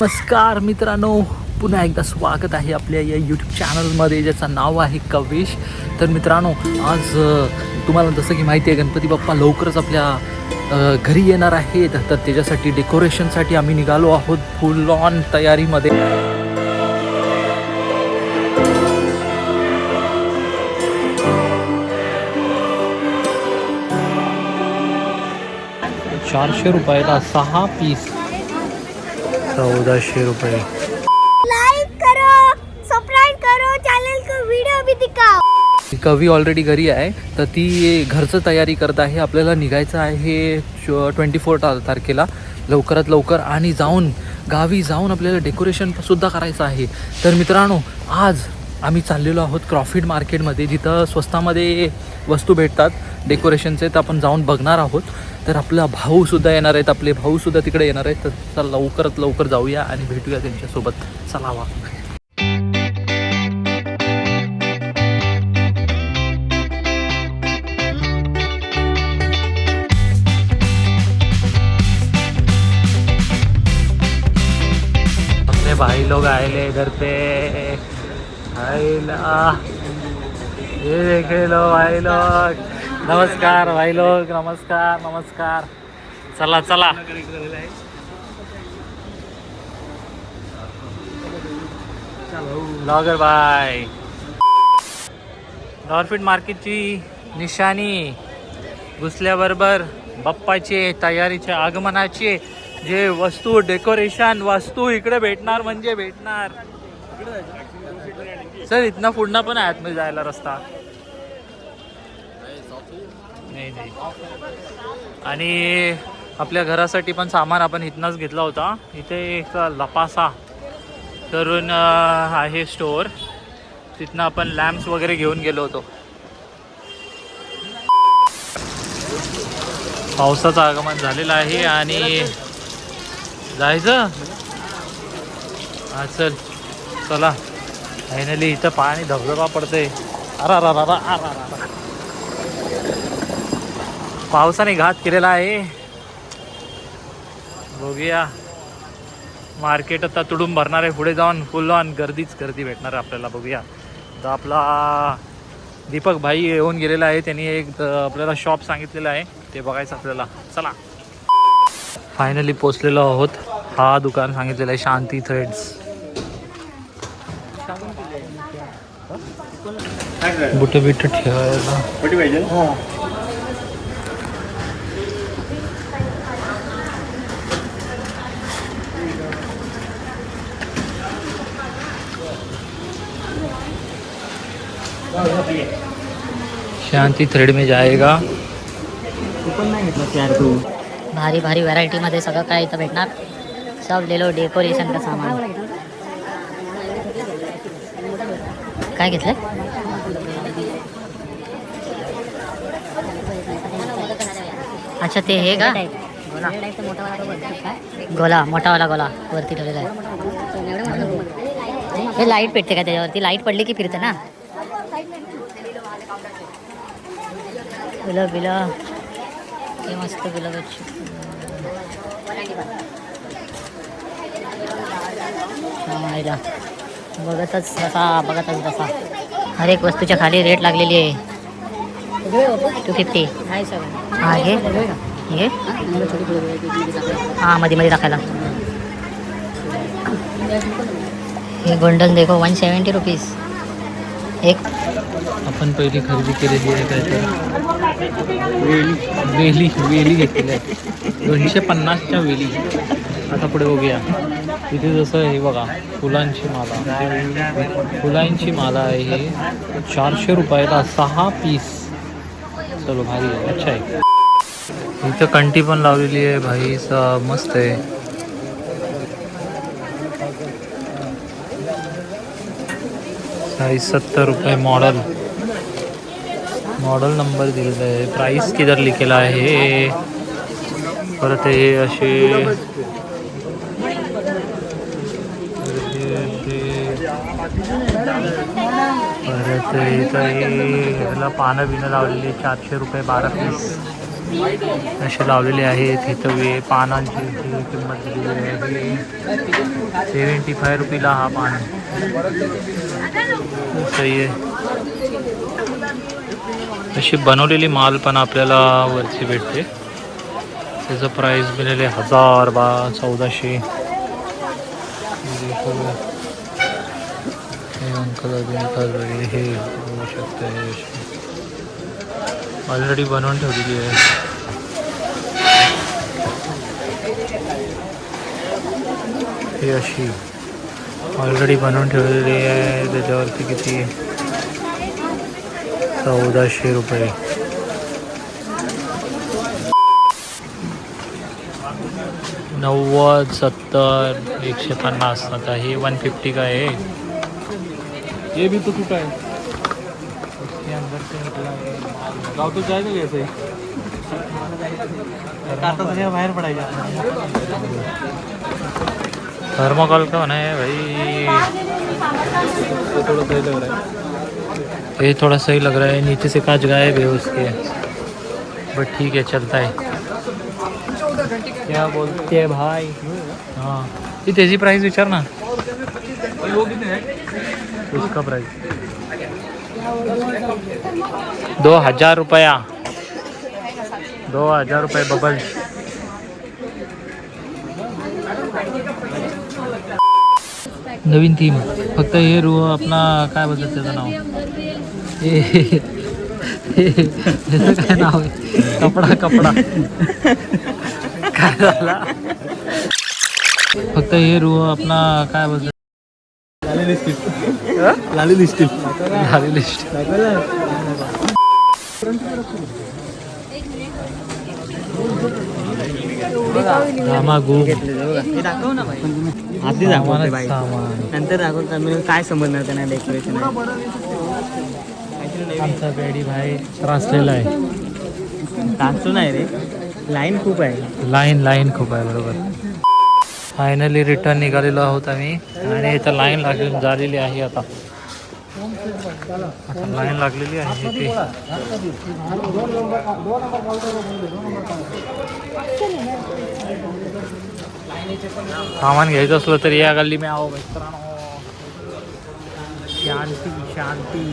नमस्कार मित्रांनो पुन्हा एकदा स्वागत आहे आपल्या या यूट्यूब चॅनलमध्ये ज्याचं नाव आहे कवेश. तर मित्रांनो आज तुम्हाला जसं की माहिती आहे गणपती बाप्पा लवकरच आपल्या घरी येणार आहेत. तर त्याच्यासाठी डेकोरेशनसाठी आम्ही निघालो आहोत फुल ऑन तयारीमध्ये. चारशे रुपयाला सहा पीस. चौदाशे रुपये. लाइक करो सब्सक्राइब करो चैनल को वीडियो भी दिखाओ कवी ऑलरेडी घरी आहे तर ती घरचं तयारी करत आहे. आपल्याला निघायचं आहे ट्वेंटी फोर तारखेला. लवकरात लवकर आणि जाऊन गावी जाऊन आपल्याला डेकोरेशन सुद्धा करायचं आहे. तर मित्रांनो आज आम्ही चाललेलो आहोत क्रॉफिट मार्केटमध्ये जिथं स्वस्तामध्ये वस्तू भेटतात डेकोरेशनचे तर आपण जाऊन बघणार आहोत. तर आपला भाऊसुद्धा येणार आहेत आपले भाऊसुद्धा तिकडे येणार आहेत. तर चला लवकरात लवकर जाऊया आणि भेटूया त्यांच्यासोबत. चला वा. भाई लोग आए ले इधर पे. हे ये हो, भाई लोग नमस्कार भाई लोग नमस्कार नमस्कार. चला चला. Blogger bye. डॉर्फिट मार्केटची निशाणी घुसल्याबरोबर बाप्पाचे तयारीचे आगमनाचे जे वस्तू डेकोरेशन वस्तू इकडे भेटणार म्हणजे भेटणार. सर इथनं पुढनं पण आहेत मी जायला रस्ता. नाही नाही. आणि आपल्या घरासाठी पण सामान आपण इथनंच घेतला होता. इथे एक लपासा करून आहे स्टोअर. तिथनं आपण लॅम्प्स वगैरे घेऊन गेलो होतो. पावसाचं आगमन झालेलं आहे आणि जायचं? हा चल. चला. फायनली इथं पाणी धबधबा पडतंय. अरा रा रा अरा पावसाने घात केलेला आहे. बघूया. मार्केट आता तुडून भरणार आहे. पुढे जाऊन फुल ऑन गर्दीच गर्दी भेटणार आहे आपल्याला. बघूया. तर आपला दीपक भाई येऊन गेलेला आहे. त्यांनी एक आपल्याला शॉप सांगितलेलं आहे. ते बघायचं आपल्याला. चला. फायनली पोचलेलो आहोत. हा दुकान सांगितलेलं आहे. शांती थ्रेड्स बुट बिट ठेवायला शांति थ्रेड में जाएगा। भारी भारी व्हरायटीमध्ये सगळं काय इथं भेटणार? सब ले लो डेकोरेशन का सामान. काय घेतलंय? अच्छा ते हे का? गोला मोठावाला गोला वरती ठेवलेला आहे. हे लाइट पेटते का त्याच्यावरती? लाइट पडली की फिरते ना? बिलं बिलं ते मस्त बिलं आईला बघतच तसा बघतच तसा हर एक वस्तूच्या खाली रेट लागलेली आहे. टू फिफ्टी हा घे घे हां मध्ये मध्ये टाकायला हे गोल्डन देखो वन सेवन्टी रुपीज एक आपण पहिली खरेदी केलेली आहे काय तर? वेली वेली घेतलेली आहे. दोनशे पन्नासच्या वेली. आता पुढे बघूया. इथे जसं हे बघा फुलांची माला. फुलांची माला आहे हे. चारशे रुपयाला सहा पीस. चलो भारी आहे अच्छा आहे. इथं कंटी पण लावलेली आहे भाई सा मस्त आहे. साईज सत्तर रुपये मॉडल मॉडल नंबर दिलेला आहे. प्राइस किधर लिखेला आहे? परत हे असे तर इथं हे ह्याला पानं बिनं लावलेली चारशे रुपये बारा पीस असे लावलेले आहेत इथं वे पानांची जी किंमत दिलेली आहे. सेवन्टी फाय रुपीला हा पान. सही आहे अशी बनवलेली माल पण आपल्याला वरची भेटते. त्याचं प्राईस मिळाले हजार बा चौदाशे. अंकल अजून खास वगैरे हे बघू शकता हे ऑलरेडी बनवून ठेवलेली आहे ही। अशी ऑलरेडी बनवून ठेवलेली आहे त्याच्यावरती किती चौदाशे रुपये नव्वद, सत्तर एकशे पन्नास आता हे वन फिफ्टी का है। ये भी तो टूटा है। गाव तो जाएगा कैसे? बाहेर पडायच्या थर्मोकॉल का होना है भाई। थोड़ा सही लग रहा है। ये थोड़ा सही लग रहा है। नीचे से कांच गायब है उसके। बट ठीक है चलता है। क्या बोलते हैं भाई? हाँ। ये तेज़ी प्राइस विचार ना। वो कितने है? उसका प्राइस दो हजार रुपया। दो हजार रुपये बबल। नवीन थीम फक्त हे रू आपला काय बोलतात त्याचं नाव? त्याचं काय नाव आहे? कपडा कपडा। काय झाला? फक्त हे रू आपला काय बोलतात लाली लिस्टिप लाली लिस्टिप झाली लिस्ट घामाघूम हे दाखव ना भाई आधी सामान. नंतर दाखवता मी काय समजणार त्यांना डेकोरेशन आमचा बेडी भाई त्रासलेला आहे. टाचू नाही रे. लाईन खूप आहे. लाईन लाईन खूप आहे बरोबर. फायनली रिटर्न निघालेलो आहोत आम्ही. आणि इथं लाईन लागली झालेली आहे आता. लाईन लागलेली आहे इथे सामान घ्यायचं असलं तर या गल्ली मी आहो मित्रांनो. शांती शांती.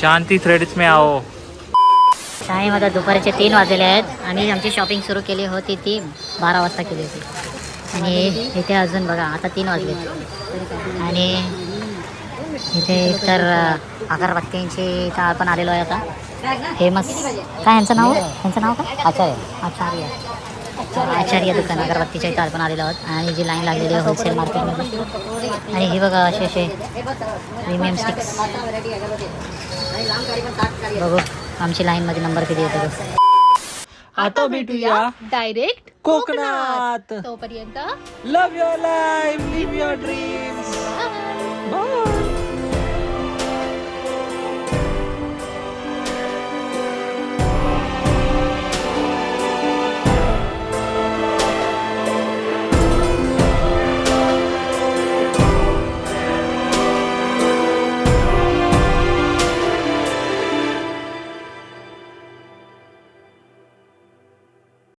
शांती थ्रेड्स मी आहो टाईम आता दुपारचे तीन वाजलेले आहेत आणि आमची शॉपिंग सुरू केली होती ती. बारा वाजता केली होती. आणि इथे अजून बघा आता तीन वाजले. आणि इथे तर अगरबत्तींची इथं आपण आलेलो आहे आता. फेमस काय यांचं नाव? यांचं नाव काय? आचार्य. आचार्य. आचार्य दुकान अगरबत्तीच्या इथं आपण आलेलो आहोत. आणि जी लाईन लागलेली आहे होलसेल मार्केटमध्ये आणि ही बघा असे असे प्रीमियम स्टिक्स बघू आमची लाईनमध्ये नंबर किती येतो. आता भेटूया डायरेक्ट कोकणात. तोपर्यंत love your life live your dream